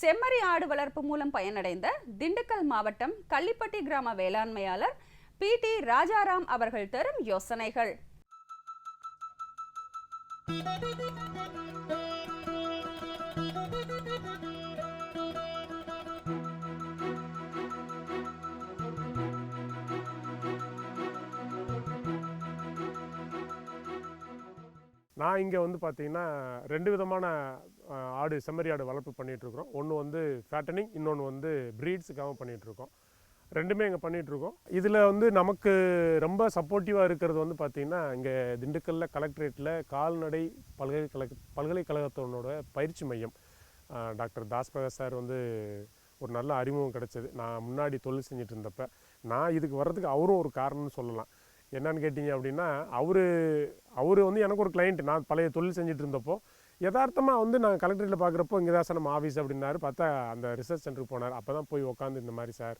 செம்மறி ஆடு வளர்ப்பு மூலம் பயனடைந்த திண்டுக்கல் மாவட்டம் கள்ளிப்பட்டி கிராம வேளாண்மையாளர் பி டி ராஜாராம் அவர்கள் தரும் யோசனைகள். நான் இங்கே வந்து பார்த்தீங்கன்னா ரெண்டு விதமான ஆடு செம்மறி ஆடு வளர்ப்பு பண்ணிகிட்ருக்குறோம் ஒன்று வந்து ஃபேட்டனிங் இன்னொன்று வந்து ப்ரீட்ஸுக்காக பண்ணிகிட்ருக்கோம் ரெண்டுமே இங்கே பண்ணிகிட்ருக்கோம் இதில் வந்து நமக்கு ரொம்ப சப்போர்ட்டிவாக இருக்கிறது வந்து பார்த்திங்கன்னா இங்கே திண்டுக்கல்லில் கலெக்ட்ரேட்டில் கால்நடை பல்கலைக்கழக பல்கலைக்கழகத்தினோட பயிற்சி மையம். டாக்டர் தாஸ்பகர் சார் வந்து ஒரு நல்ல அறிமுகம் கிடச்சிது. நான் முன்னாடி தொழில் செஞ்சுட்டு இருந்தப்ப நான் இதுக்கு வர்றதுக்கு அவரும் ஒரு காரணம்னு சொல்லலாம். என்னன்னு கேட்டிங்க அப்படின்னா அவர் அவர் வந்து எனக்கு ஒரு கிளைண்ட் நான் பழைய தொழில் செஞ்சுட்டு இருந்தப்போ யதார்த்தமாக வந்து நாங்கள் கலெக்டரேட்டில் பார்க்குறப்போ இங்கே தான் சார் நம்ம ஆஃபீஸ் அப்படின்னாரு. பார்த்தா அந்த ரிசர்ச் சென்டருக்கு போனார். அப்போ தான் போய் உட்காந்து இந்த மாதிரி சார்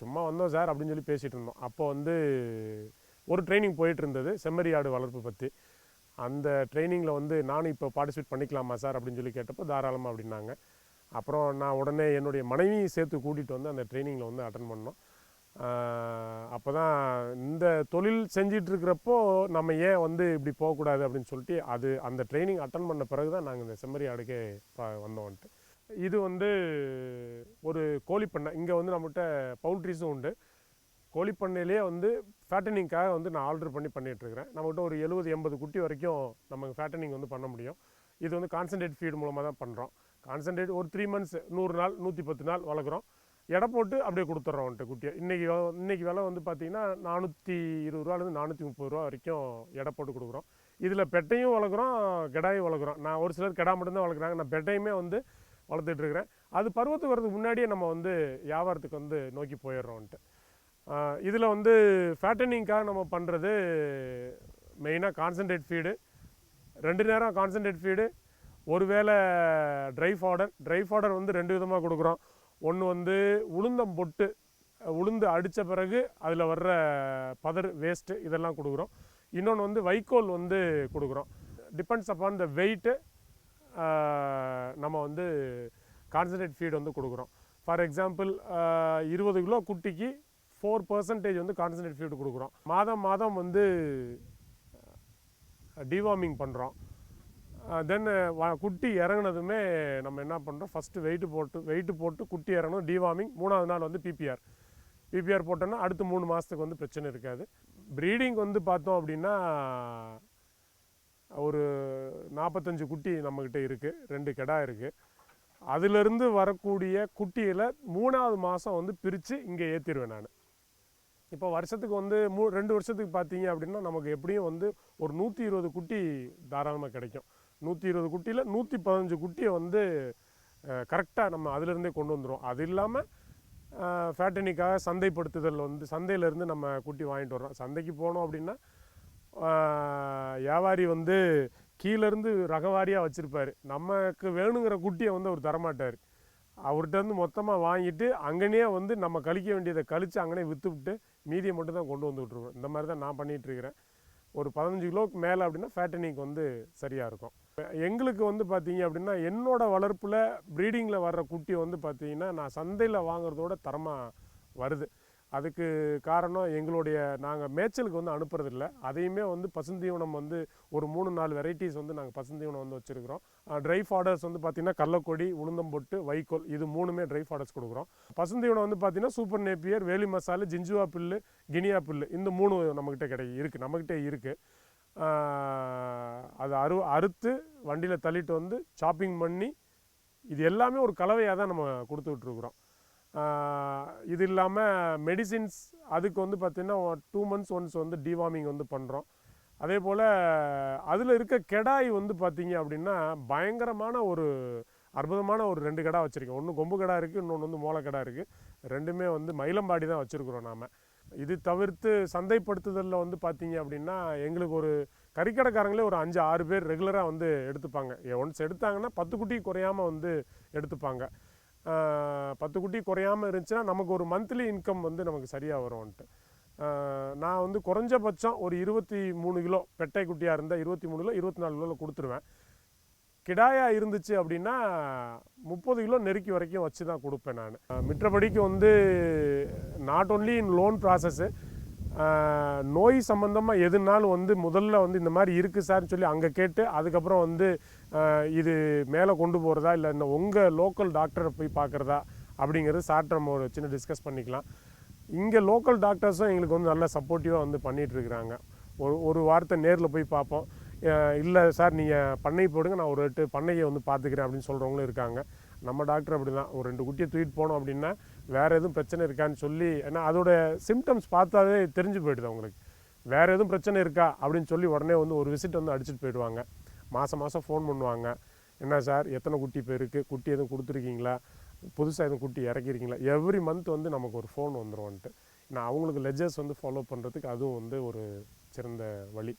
சும்மா வந்தோம் சார் அப்படின்னு சொல்லி பேசிகிட்டு இருந்தோம். அப்போ வந்து ஒரு ட்ரைனிங் போயிட்டு இருந்தது செம்மறி ஆடு வளர்ப்பு பற்றி அந்த ட்ரைனிங்கில் வந்து நானும் இப்போ பார்ட்டிசிபேட் பண்ணிக்கலாமா சார் அப்படின்னு சொல்லி கேட்டப்போ தாராளமாக அப்படின்னாங்க. அப்புறம் நான் உடனே என்னுடைய மனைவியை சேர்த்து கூட்டிகிட்டு வந்து அந்த ட்ரைனிங்கில் வந்து அட்டன் பண்ணோம். அப்போ தான் இந்த தொழில் செஞ்சிட்ருக்கிறப்போ நம்ம ஏன் வந்து இப்படி போகக்கூடாது அப்படின்னு சொல்லிட்டு அது அந்த ட்ரைனிங் அட்டன் பண்ண பிறகு தான் நாங்கள் இந்த செம்மறி ஆடுக்கே ப வந்தோம்ன்ட்டு இது வந்து ஒரு கோழிப்பண்ணை. இங்கே வந்து நம்மகிட்ட பவுல்ட்ரிஸும் உண்டு. கோழிப்பண்ணையிலேயே வந்து ஃபேட்டனிங்காக வந்து நான் ஆர்டர் பண்ணி பண்ணிகிட்ருக்கிறேன் நம்மகிட்ட ஒரு எழுபது எண்பது குட்டி வரைக்கும் நமக்கு ஃபேட்டனிங் வந்து பண்ண முடியும். இது வந்து கான்சன்ட்ரேட் ஃபீட் மூலமாக தான் பண்ணுறோம் கான்சன்ட்ரேட் ஒரு த்ரீ மந்த்ஸ் நூறு நாள் நூற்றி பத்து நாள் வளர்க்குறோம். எடை போட்டு அப்படியே கொடுத்துட்றோம் வந்துட்டு குட்டியை. இன்றைக்கி இன்றைக்கி விலை வந்து பார்த்திங்கன்னா நானூற்றி இருபது ரூபாலேருந்து நானூற்றி முப்பது ரூபா வரைக்கும் எடை போட்டு கொடுக்குறோம். இதில் பெட்டையும் வளர்க்குறோம் கெடாயும் வளர்க்குறோம். நான் ஒரு சிலர் கெடா மட்டும்தான் வளர்க்குறாங்க. நான் பெட்டையுமே வந்து வளர்த்துட்ருக்குறேன் அது பருவத்துக்கு வரதுக்கு முன்னாடியே நம்ம வந்து வியாபாரத்துக்கு வந்து நோக்கி போயிடுறோம்ன்ட்டு இதில் வந்து ஃபேட்டனிங்காக நம்ம பண்ணுறது மெயினாக கான்சன்ட்ரேட் ஃபீடு ரெண்டு நேரம் கான்சன்ட்ரேட் ஃபீடு ஒருவேளை ட்ரை ஃபாடர் ட்ரை ஃபாடர் வந்து ரெண்டு விதமாக கொடுக்குறோம். ஒன்று வந்து உளுந்தம் பொட்டு உளுந்து அடித்த பிறகு அதில் வர்ற பதர் வேஸ்ட்டு இதெல்லாம் கொடுக்குறோம். இன்னொன்று வந்து வைக்கோல் வந்து கொடுக்குறோம். டிபெண்ட்ஸ் அப்பான் த வெயிட்டு நம்ம வந்து கான்சன்ட்ரேட் ஃபீட் வந்து கொடுக்குறோம். ஃபார் எக்ஸாம்பிள் இருபது கிலோ குட்டிக்கு ஃபோர் பர்சன்டேஜ் வந்து கான்சன்ட்ரேட் ஃபீட் கொடுக்குறோம். மாதம் மாதம் வந்து டிவார்மிங் பண்ணுறோம் தென் குட்டி இறங்குனதுமே நம்ம என்ன பண்ணுறோம் ஃபஸ்ட்டு வெயிட்டு போட்டு வெயிட்டு போட்டு குட்டி இறங்கணும். டிவார்மிங் மூணாவது நாள் வந்து பிபிஆர் பிபிஆர் போட்டோன்னா அடுத்து மூணு மாதத்துக்கு வந்து பிரச்சனை இருக்காது. ப்ரீடிங் வந்து பார்த்தோம் அப்படின்னா ஒரு நாற்பத்தஞ்சு குட்டி நம்மக்கிட்ட இருக்குது ரெண்டு கெடா இருக்குது அதிலிருந்து வரக்கூடிய குட்டியில் மூணாவது மாதம் வந்து பிரித்து இங்கே ஏற்றிடுவேன் நான். இப்போ வருஷத்துக்கு வந்து மூ ரெண்டு வருஷத்துக்கு பார்த்தீங்க அப்படின்னா நமக்கு எப்படியும் வந்து ஒரு நூற்றி இருபது குட்டி தாராளமாக கிடைக்கும். நூற்றி இருபது குட்டியில் நூற்றி பதினஞ்சு குட்டியை வந்து கரெக்டாக நம்ம அதிலிருந்தே கொண்டு வந்துடும் அது இல்லாமல் ஃபேட்டனிக்காக சந்தைப்படுத்துதல் வந்து சந்தையிலேருந்து நம்ம குட்டி வாங்கிட்டு வர்றோம். சந்தைக்கு போனோம் அப்படின்னா வியாபாரி வந்து கீழேருந்து ரகவாரியாக வச்சுருப்பார். நமக்கு வேணுங்கிற குட்டியை வந்து அவர் தரமாட்டார். அவர்கிட்டருந்து மொத்தமாக வாங்கிட்டு அங்கனே வந்து நம்ம கழிக்க வேண்டியதை கழித்து அங்கனே விற்றுவிட்டு மீதியை மட்டும் தான் கொண்டு வந்து இந்த மாதிரி தான் நான் பண்ணிகிட்ருக்கிறேன். ஒரு பதினஞ்சு கிலோவுக்கு மேலே அப்படின்னா ஃபேட்டனிக் வந்து சரியாக இருக்கும். எங்களுக்கு வந்து பார்த்தீங்க அப்படின்னா என்னோட வளர்ப்பில் ப்ரீடிங்கில் வர்ற குட்டி வந்து பார்த்தீங்கன்னா நான் சந்தையில் வாங்குறதோட தரமாக வருது. அதுக்கு காரணம் எங்களுடைய நாங்கள் மேய்ச்சலுக்கு வந்து அனுப்புறதில்ல. அதையுமே வந்து பசுந்தீவனம் வந்து ஒரு மூணு நாலு வெரைட்டிஸ் வந்து நாங்கள் பசுந்தீவனம் வந்து வச்சுருக்கிறோம். ட்ரை ஃபாடர்ஸ் வந்து பார்த்திங்கன்னா கடலக்கொடி உளுந்தம்பொட்டு வைக்கோல் இது மூணுமே ட்ரை ஃபாடர்ஸ் கொடுக்குறோம். பசுந்தீவனம் வந்து பார்த்திங்கன்னா சூப்பர் நேப்பியர் வேலி மசாலு ஜிஞ்சுவா புல்லு கினியா புல்லு இந்த மூணு நம்மக்கிட்ட கிடை இருக்குது நம்மக்கிட்ட இருக்குது அது அறு அறுத்து வண்டியில் தள்ளிட்டு வந்து சாப்பிங் பண்ணி இது எல்லாமே ஒரு கலவையாக தான் நம்ம கொடுத்துட்ருக்குறோம் இது இல்லாமல் மெடிசின்ஸ் அதுக்கு வந்து பார்த்திங்கன்னா டூ மந்த்ஸ் ஒன்ஸ் வந்து டிவார்மிங் வந்து பண்ணுறோம் அதே போல் அதில் இருக்க கெடாய் வந்து பார்த்திங்க அப்படின்னா பயங்கரமான ஒரு அற்புதமான ஒரு ரெண்டு கடா வச்சுருக்கேன் ஒன்று கொம்பு கடா இருக்குது இன்னொன்று வந்து மூளை கடா இருக்குது ரெண்டுமே வந்து மயிலம்பாடி தான் வச்சுருக்குறோம் நாம். இது தவிர்த்து சந்தைப்படுத்துதலில் வந்து பார்த்தீங்க அப்படின்னா எங்களுக்கு ஒரு கறிக்கடைக்காரங்களே ஒரு அஞ்சு ஆறு பேர் ரெகுலராக வந்து எடுத்துப்பாங்க. ஒன்ஸ் எடுத்தாங்கன்னா பத்து குட்டி குறையாமல் வந்து எடுத்துப்பாங்க. பத்து குட்டி குறையாமல் இருந்துச்சுன்னா நமக்கு ஒரு மந்த்லி இன்கம் வந்து நமக்கு சரியாக வரும்ன்ட்டு. நான் வந்து குறைஞ்சபட்சம் ஒரு இருபத்தி மூணு கிலோ பெட்டை குட்டியாக இருந்தால் இருபத்தி மூணு கிலோ இருபத்தி நாலு கிலோவில் கொடுத்துருவேன். கிடாயா இருந்துச்சு அப்படின்னா முப்பது கிலோ நெருக்கி வரைக்கும் வச்சு தான் கொடுப்பேன் நான். மிற்றபடிக்கு வந்து not only in loan process நோய் சம்மந்தமாக எதுனாலும் வந்து முதல்ல வந்து இந்த மாதிரி இருக்குது சார்னு சொல்லி அங்கே கேட்டு அதுக்கப்புறம் வந்து இது மேலே கொண்டு போகிறதா இல்லை இந்த உங்கள் லோக்கல் டாக்டரை போய் பார்க்குறதா அப்படிங்கிறது சார்ட்ட நம்ம ஒரு சின்ன டிஸ்கஸ் பண்ணிக்கலாம். இங்கே லோக்கல் டாக்டர்ஸும் எங்களுக்கு வந்து நல்ல சப்போர்ட்டிவாக வந்து பண்ணிகிட்ருக்குறாங்க ஒரு ஒரு வாரத்தை நேரில் போய் பார்ப்போம். இல்லை சார் நீங்கள் பண்ணை போடுங்க நான் ஒரு எட்டு பண்ணையை வந்து பார்த்துக்கிறேன் அப்படின்னு சொல்கிறவங்களும் இருக்காங்க. நம்ம டாக்டர் அப்படி தான் ஒரு ரெண்டு குட்டியை தூக்கிட்டு போனோம் அப்படின்னா வேறு எதுவும் பிரச்சனை இருக்கான்னு சொல்லி ஏன்னா அதோட சிம்டம்ஸ் பார்த்தாவே தெரிஞ்சு போயிடுது அவங்களுக்கு. வேறு எதுவும் பிரச்சனை இருக்கா அப்படின்னு சொல்லி உடனே வந்து ஒரு விசிட் வந்து அடிச்சுட்டு போயிடுவாங்க. மாதம் மாதம் ஃபோன் பண்ணுவாங்க. என்ன சார் எத்தனை குட்டி இப்போ இருக்குது குட்டி எதுவும் கொடுத்துருக்கீங்களா? புதுசாக எதுவும் குட்டி இறக்கிருக்கீங்களா? எவ்ரி மந்த் வந்து நமக்கு ஒரு ஃபோன் வந்துடும் வந்துட்டு. நான் அவங்களுக்கு லெஜர்ஸ் வந்து ஃபாலோ பண்ணுறதுக்கு அதுவும் வந்து ஒரு சிறந்த வழி.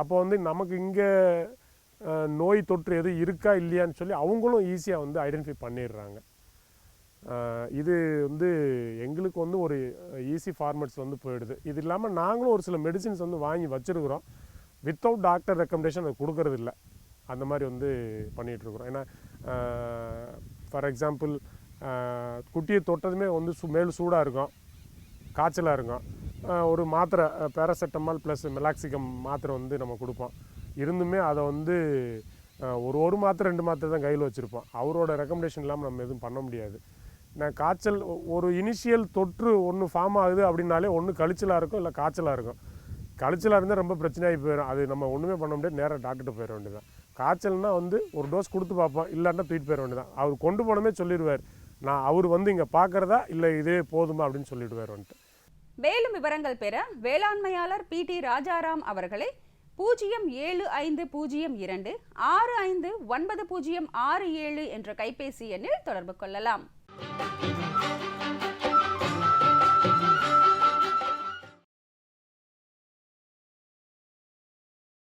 அப்போ வந்து நமக்கு இங்கே நோய் தொற்று எதுவும் இருக்கா இல்லையான்னு சொல்லி அவங்களும் ஈஸியாக வந்து ஐடென்டிஃபை பண்ணிடுறாங்க. இது வந்து எங்களுக்கு வந்து ஒரு ஈஸி ஃபார்மட்ஸ் வந்து போயிடுது. இது இல்லாமல் நாங்களும் ஒரு சில மெடிசின்ஸ் வந்து வாங்கி வச்சுருக்குறோம். வித்தவுட் டாக்டர் ரெக்கமெண்டேஷன் அது கொடுக்கறது இல்லை. அந்த மாதிரி வந்து பண்ணிகிட்ருக்குறோம் ஏன்னா ஃபார் எக்ஸாம்பிள் குட்டியை தொட்டதுமே வந்து சு மேல் சூடாக இருக்கும். காய்ச்சலாக இருக்கும். ஒரு மாத்திரை பேராசெட்டமால் ப்ளஸ் மெலாக்சிகம் மாத்திரை வந்து நம்ம கொடுப்போம். இருந்துமே அதை வந்து ஒரு ஒரு மாத்திரை ரெண்டு மாத்திரை தான் கையில் வச்சுருப்போம். அவரோட ரெக்கமெண்டேஷன் இல்லாமல் நம்ம எதுவும் பண்ண முடியாது. நான் காய்ச்சல் ஒரு இனிஷியல் தொற்று ஒன்று ஃபார்ம் ஆகுது அப்படின்னாலே ஒன்று கழிச்சலாக இருக்கும் இல்லை காய்ச்சலாக இருக்கும். கழிச்சலாக இருந்தால் ரொம்ப பிரச்சனையாகி போயிடும் அது நம்ம ஒன்றுமே பண்ண முடியாது நேராக டாக்டர்கிட்ட போயிட வேண்டியதான் காய்ச்சல்னா வந்து ஒரு டோஸ் கொடுத்து பார்ப்போம் இல்லாட்டா தூக்கிட்டு போயிட வேண்டியதான் அவர் கொண்டு போனமே சொல்லிடுவார். நான் அவர் வந்து இங்கே பார்க்குறதா இல்லை இதே போதுமா அப்படின்னு சொல்லிவிடுவார் வந்துட்டு. மேலும் விவரங்கள் பெற வேளாண்மையாளர் பி டி ராஜாராம் அவர்களை பூஜ்ஜியம் ஏழு ஐந்து பூஜ்ஜியம் இரண்டு ஆறு ஐந்து ஒன்பது பூஜ்ஜியம் ஆறு ஏழு என்ற கைபேசி எண்ணில் தொடர்பு கொள்ளலாம்.